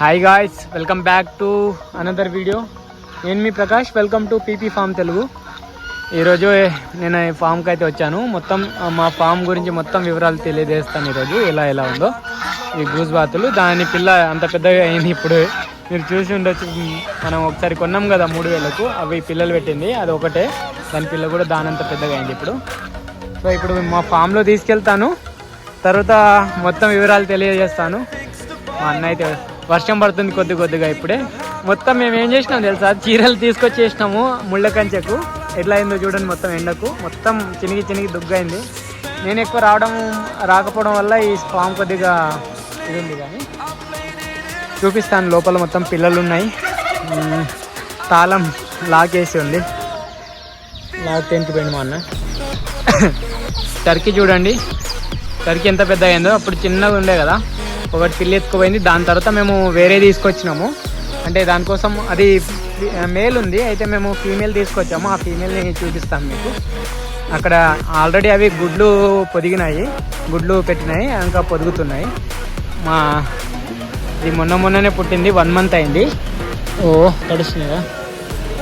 Hi guys welcome back to another video నేను మీ Prakash welcome to PP farm Telugu ఈరోజు నేను ఈ ఫామ్కి అయితే వచ్చాను. మొత్తం మా ఫామ్ గురించి మొత్తం వివరాలు తెలియజేస్తాను ఈరోజు ఎలా ఎలా ఉందో. ఈ గూస్ బాతులు దాని పిల్ల అంత పెద్దగా అయింది ఇప్పుడు. మీరు చూసి ఉండొచ్చు. మనం ఒకసారి కొన్నాం కదా మూడు వేలకు అవి పిల్లలు పెట్టింది అది ఒకటే. దాని పిల్ల కూడా దానంత పెద్దగా అయింది ఇప్పుడు. సో ఇప్పుడు మా ఫామ్లో తీసుకెళ్తాను. తర్వాత మొత్తం వివరాలు తెలియజేస్తాను. మా అన్న అయితే వర్షం పడుతుంది కొద్ది కొద్దిగా ఇప్పుడే. మొత్తం మేము ఏం చేసినాం తెలుసా? చీరలు తీసుకొచ్చేసినాము ముళ్ళ కంచెకు. ఎట్లా అయిందో చూడండి మొత్తం ఎండకు. మొత్తం చినిగి చినిగి దుగ్గైంది. నేను ఎక్కువ రావడం రాకపోవడం వల్ల ఈ ఫామ్ కొద్దిగా ఇది ఉంది కానీ. చూపిస్తాను లోపల మొత్తం పిల్లలు ఉన్నాయి తాళం లాక్ వేసి ఉంది. లాక్ తెంచిపోయింది మా అన్న. టర్కీ చూడండి. టర్కీ ఎంత పెద్ద అయిందో అప్పుడు చిన్నగా ఉండే కదా. ఒకటి పిల్లి ఎత్తుకుపోయింది. దాని తర్వాత మేము వేరే తీసుకొచ్చినాము. అంటే దానికోసం అది మేల్ ఉంది. అయితే మేము ఫీమేల్ తీసుకొచ్చాము. ఆ ఫీమేల్ని చూపిస్తాం మీకు. అక్కడ ఆల్రెడీ అవి గుడ్లు పొదిగినాయి. గుడ్లు పెట్టినాయి. ఇంకా పొదుగుతున్నాయి. మా ఇది మొన్న మొన్ననే పుట్టింది. వన్ మంత్ అయింది. ఓ తడుస్తుందా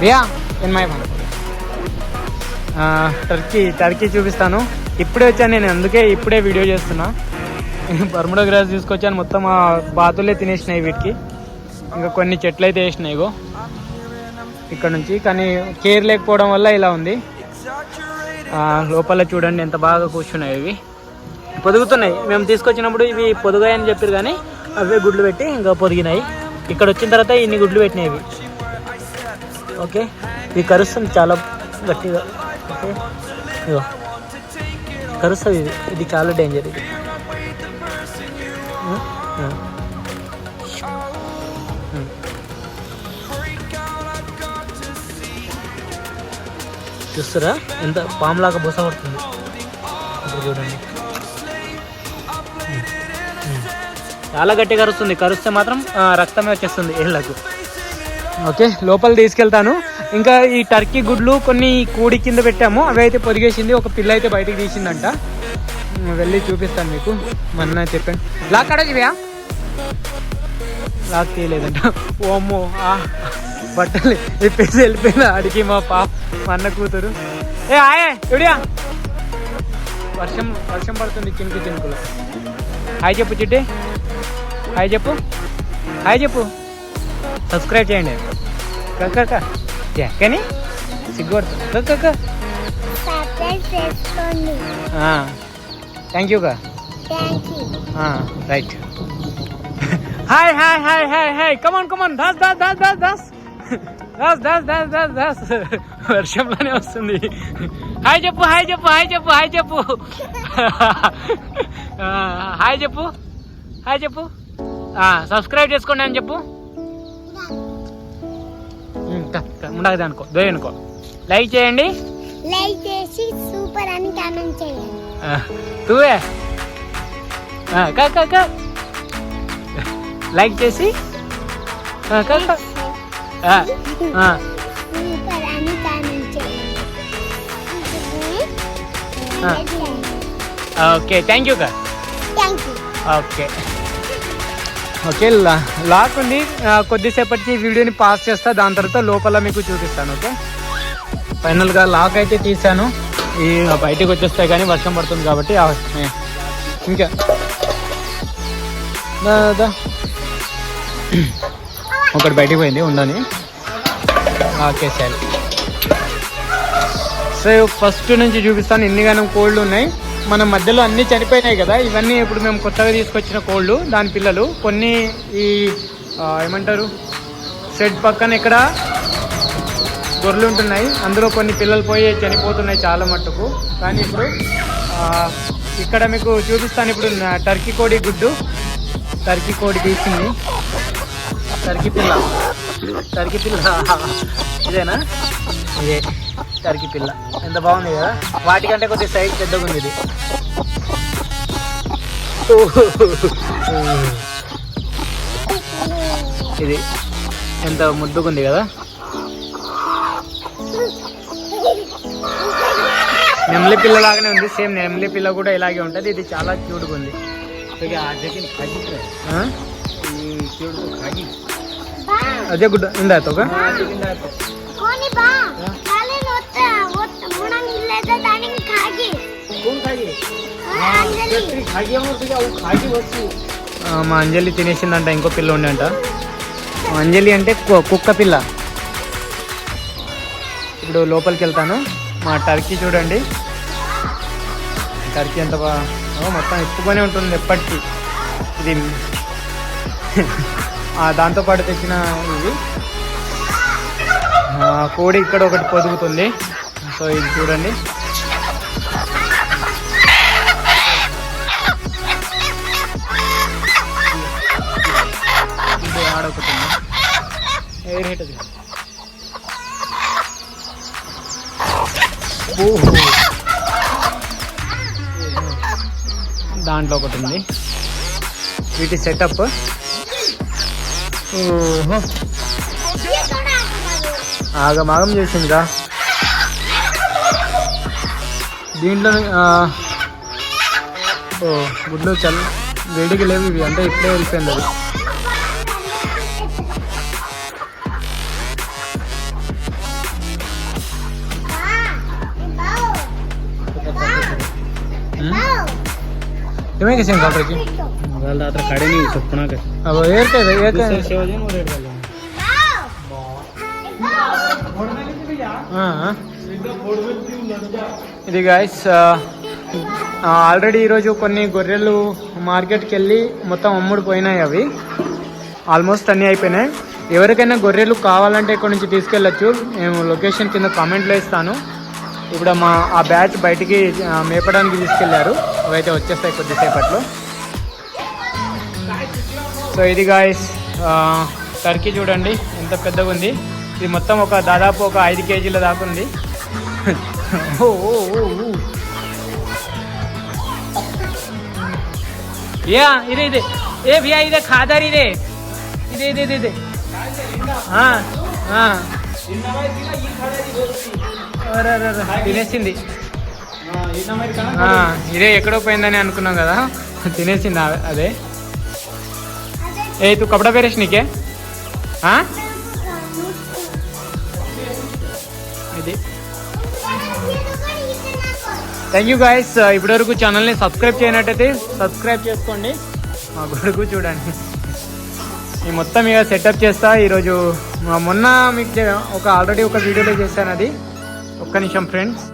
రియా ఎన్ మై వన్ ఆ, టర్కీ టర్కీ చూపిస్తాను. ఇప్పుడే వచ్చాను నేను. అందుకే ఇప్పుడే వీడియో చేస్తున్నా. బర్ముడో గ్రాస్ తీసుకొచ్చాను. మొత్తం ఆ బాతులే తినేసినాయి వీటికి. ఇంకా కొన్ని చెట్లు అయితే వేసినాయి ఇగో. ఇక్కడ నుంచి. కానీ కేర్ లేకపోవడం వల్ల ఇలా ఉంది. లోపల చూడండి ఎంత బాగా కూర్చున్నాయి ఇవి. పొదుగుతున్నాయి. మేము తీసుకొచ్చినప్పుడు ఇవి పొదుగాయని చెప్పారు కానీ అవే గుడ్లు పెట్టి ఇంకా పొదిగినాయి. ఇక్కడ వచ్చిన తర్వాత ఇన్ని గుడ్లు పెట్టినాయి ఇవి. ఓకే? ఇది కరుస్తుంది చాలా గట్టిగా. ఓకే? ఇగో. కరుస్తుంది ఇది. ఇది చాలా డేంజర్ ఇది. చూస్తారా? ఎంత పాములాగా బుస పడుతుంది ఇప్పుడు చూడండి. చాలా గట్టిగా కరుస్తుంది కరుస్తే మాత్రం రక్తమే వచ్చేస్తుంది ఏళ్ళకు. ఓకే లోపల తీసుకెళ్తాను. ఇంకా ఈ టర్కీ గుడ్లు కొన్ని కూడి కింద పెట్టాము. అవి అయితే పొదిగేసింది. ఒక పిల్ల అయితే బయటకు తీసిందంట. వెళ్ళి చూపిస్తాను మీకు. మొన్న చెప్పాను. లాక్ అడగివ్యా లాక్ తీయలేదంట ఓ అమ్మో ఆ బట్టలు ఇప్పేసి వెళ్ళిపోయింది ఆడికి మా పా మా అన్న కూతురు. ఏ ఆయే ఎవిడియా? వర్షం వర్షం పడుతుంది చినుకు చినుకులు హాయ్ చెప్పు చిట్టి. హాయ్ చెప్పు. హాయ్ చెప్పు. సబ్స్క్రైబ్ చేయండి. కక్క కానీ సిగ్గుపడుతుంది కక్క థ్యాంక్ యూ కా. Thank hi hi hi hi hi come on come on come on. Das, das, das, das, das. Das, das, das, వర్షంలోనే వస్తుంది. హాయ్ చెప్పు హాయ్ చెప్పు హాయ్ చెప్పు హాయ్ చెప్పు హాయ్ చెప్పు హాయ్ చెప్పు సబ్స్క్రైబ్ చేసుకోండి అని చెప్పు. ఉండదు అనుకో అనుకో లైక్ చేయండి. లైక్ చేసి సూపర్ అని కామెంట్ చేయండి. తువే. కా కా కా. లైక్ చేసి ఓకే థ్యాంక్ యూ కా. ఓకే. ఓకే లా- లాక్ ఉంది కొద్దిసేపటికి వీడియోని పాస్ చేస్తా దాని తర్వాత లోపల మీకు చూపిస్తాను ఓకే? ఫైనల్గా లాక్ అయితే తీసాను ఈ బయటకు వచ్చేస్తాయి కానీ వర్షం పడుతుంది కాబట్టి ఆ, ఇంకా. దా. ఒకటి బయటికి పోయింది ఉండని ఓకే సార్ సో ఫస్ట్ నుంచి చూపిస్తాను ఎన్నిగానం కోళ్ళు ఉన్నాయి. మన మధ్యలో అన్నీ చనిపోయినాయి కదా ఇవన్నీ ఇప్పుడు మేము కొత్తగా తీసుకొచ్చిన కోళ్ళు దాని పిల్లలు. కొన్ని ఈ ఏమంటారు? షెడ్ పక్కన ఇక్కడ గొర్రెలు ఉంటున్నాయి. అందులో కొన్ని పిల్లలు పోయి చనిపోతున్నాయి చాలా మట్టుకు. కానీ ఇప్పుడు ఇక్కడ మీకు చూపిస్తాను ఇప్పుడు టర్కీ కోడి గుడ్డు. టర్కీ కోడి తీసింది. టర్కీ పిల్ల. టర్కీ పిల్ల. ఇదేనా? ఇదే టర్కీ పిల్ల. ఎంత బాగుంది కదా? వాటికంటే కొద్దిగా సైజ్ పెద్దగా ఉంది ఇది. ఇది ఎంత ముద్దుగుంది కదా? నెమలి పిల్ల లాగానే ఉంది. సేమ్ నెమలి పిల్ల కూడా ఇలాగే ఉంటుంది. ఇది చాలా క్యూట్గా ఉంది. అదే గుడ్ ಹಿಂದೆ మా అంజలి తినేసిందంట ఇంకో పిల్ల ఉండంట. అంజలి అంటే కుక్క పిల్ల. ఇప్పుడు లోపలికి వెళ్తాను మా టర్కీ చూడండి. టర్కీ ఎంత బాగా మొత్తం ఎక్కువనే ఉంటుంది ఎప్పటికీ. ఇది దాంతోపాటు తెచ్చిన ఇది కోడి ఇక్కడ ఒకటి పొదుగుతుంది. సో ఇది చూడండి. దాంట్లో ఒకటి ఉంది. వీటి సెటప్ ఓహో. ఆగమాగం చేసిందిగా దీంట్లో ఓ గుడ్లు చల్ వేడికి లేవు ఇవి అంటే ఇప్పుడే వెళ్ళిపోయింది అది तुम्हें कैसे निकाल रखी रात्र खड़े नहीं चुपना के अब एयर का एयर का सेवाजी और रेड वाले ఆ. ఇది గాయస్ ఆల్రెడీ ఈరోజు కొన్ని గొర్రెలు మార్కెట్కి వెళ్ళి మొత్తం అమ్ముడు పోయినాయి అవి ఆల్మోస్ట్ అన్నీ అయిపోయినాయి ఎవరికైనా గొర్రెలు కావాలంటే ఇక్కడ నుంచి తీసుకెళ్ళచ్చు మేము లొకేషన్ కింద కామెంట్లో ఇస్తాను ఇప్పుడు మా ఆ బ్యాచ్ బయటికి మేపడానికి తీసుకెళ్ళారు. అవైతే వచ్చేస్తాయి కొద్దిసేపట్లో. సో ఇది గాయస్ టర్కీ చూడండి ఎంత పెద్దగా ఉంది. ఇది మొత్తం ఒక దాదాపు ఒక ఐదు కేజీల దాకా ఉంది. ఓ, ఓ, ఓ, యా ఇదే ఇదే. ఏ భయ్యా ఇదే ఖాదర్ ఇదే. ఇదే ఇదే ఇదే ఇదే. ఆ, తినేసింది. ఇదే ఎక్కడో పోయిందని అనుకున్నాం కదా. తినేసింది అదే. ఏ తు కపడా పేరేస్ నీకే? ఇది. థ్యాంక్ యూ గాయస్ ఇప్పటివరకు ఛానల్ని సబ్స్క్రైబ్ చేయనట్టయితే సబ్స్క్రైబ్ చేసుకోండి. మా గొడుగు చూడండి. నేను మొత్తం ఇక సెటప్ చేస్తా. ఈరోజు మొన్న మీకు ఒక ఆల్రెడీ ఒక వీడియోలో చేశాను అది. ఒక్క నిమిషం ఫ్రెండ్స్